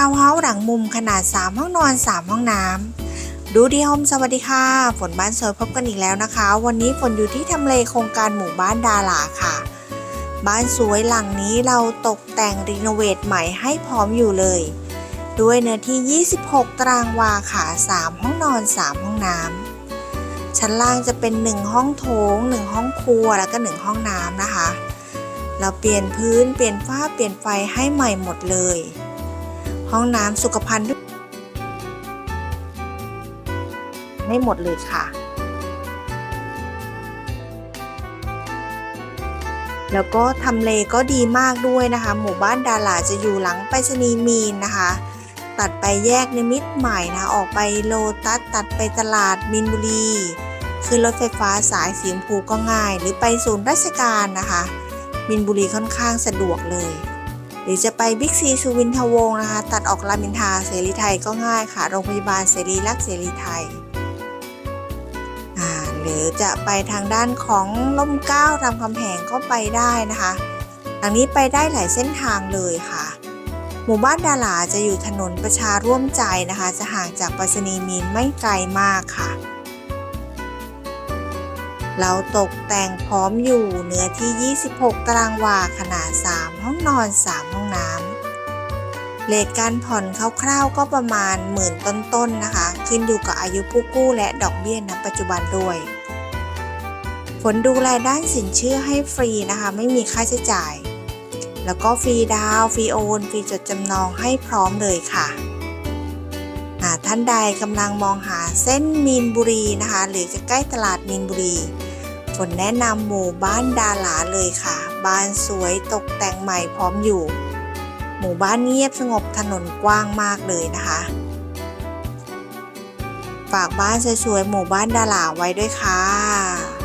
าวน์เฮาส์หลังมุมขนาด 3 ห้องนอน 3 ห้องน้ำ ดูดีโฮมสวัสดีค่ะ ฝนบ้านสวยพบกันอีกแล้วนะคะ วันนี้ฝนอยู่ที่ทำเลโครงการหมู่บ้านดาราค่ะ บ้านสวยหลังนี้เราตกแต่งรีโนเวทใหม่ให้พร้อมอยู่เลย ด้วยเนื้อที่ 26 ตารางวาค่ะ 3 ห้องนอน 3 ห้องน้ำ ชั้นล่างจะเป็น 1 ห้องโถง 1 ห้องครัว แล้วก็ 1 ห้องน้ำนะคะ เราเปลี่ยนพื้น เปลี่ยนฝ้า เปลี่ยนไฟให้ใหม่หมดเลย ห้องน้ำสุขภัณฑ์ด้วยไม่หมดเลยค่ะ แล้วก็ทำเลก็ดีมากด้วยนะคะ หมู่บ้านดาราจะอยู่หลังไปรษณีย์มีนนะคะ ตัดไปแยกนิมิตใหม่นะ ออกไปโลตัสตัดไปตลาดมินบุรีขึ้นรถไฟฟ้าสายสีชมพูก็ง่าย หรือไปศูนย์ราชการนะคะมินบุรีค่อนข้างสะดวกเลย หรือจะไปบิ๊กซีสุวินทวงศ์นะคะ ตัดออกรามอินทาเสรีไทยก็ง่ายค่ะ โรงพยาบาลเสรีรักเสรีไทยอ่าหรือจะไปทางด้านของล่มเก้ารามคำแหงก็ไปได้นะคะทางนี้ไปได้หลายเส้นทางเลยค่ะ หมู่บ้านดาราจะอยู่ถนนประชาร่วมใจนะคะ จะห่างจากปรษณีมีนไม่ไกลมากค่ะ เราตกแต่งพร้อมอยู่เนื้อที่ 26 ตารางวาขนาด 3 ห้องนอน 3 ห้องน้ำเลทการผ่อนคร่าวๆก็ประมาณหมื่นต้นๆนะคะ ขึ้นอยู่กับอายุผู้กู้และดอกเบี้ยณปัจจุบันด้วยผลดูแลด้านสินเชื่อให้ฟรีนะคะ ไม่มีค่าใช้จ่าย แล้วก็ฟรีดาวน์ฟรีโอนฟรีจดจำนองให้พร้อมเลยค่ะหากท่านใดกำลังมองหาเส้นมีนบุรีนะคะ หรือจะใกล้ตลาดมีนบุรี ฝนแนะนำหมู่บ้านดาหลาเลยค่ะ บ้านสวยตกแต่งใหม่พร้อมอยู่ หมู่บ้านเงียบสงบถนนกว้างมากเลยนะคะ ฝากบ้านสวยๆหมู่บ้านดาหลาไว้ด้วยค่ะ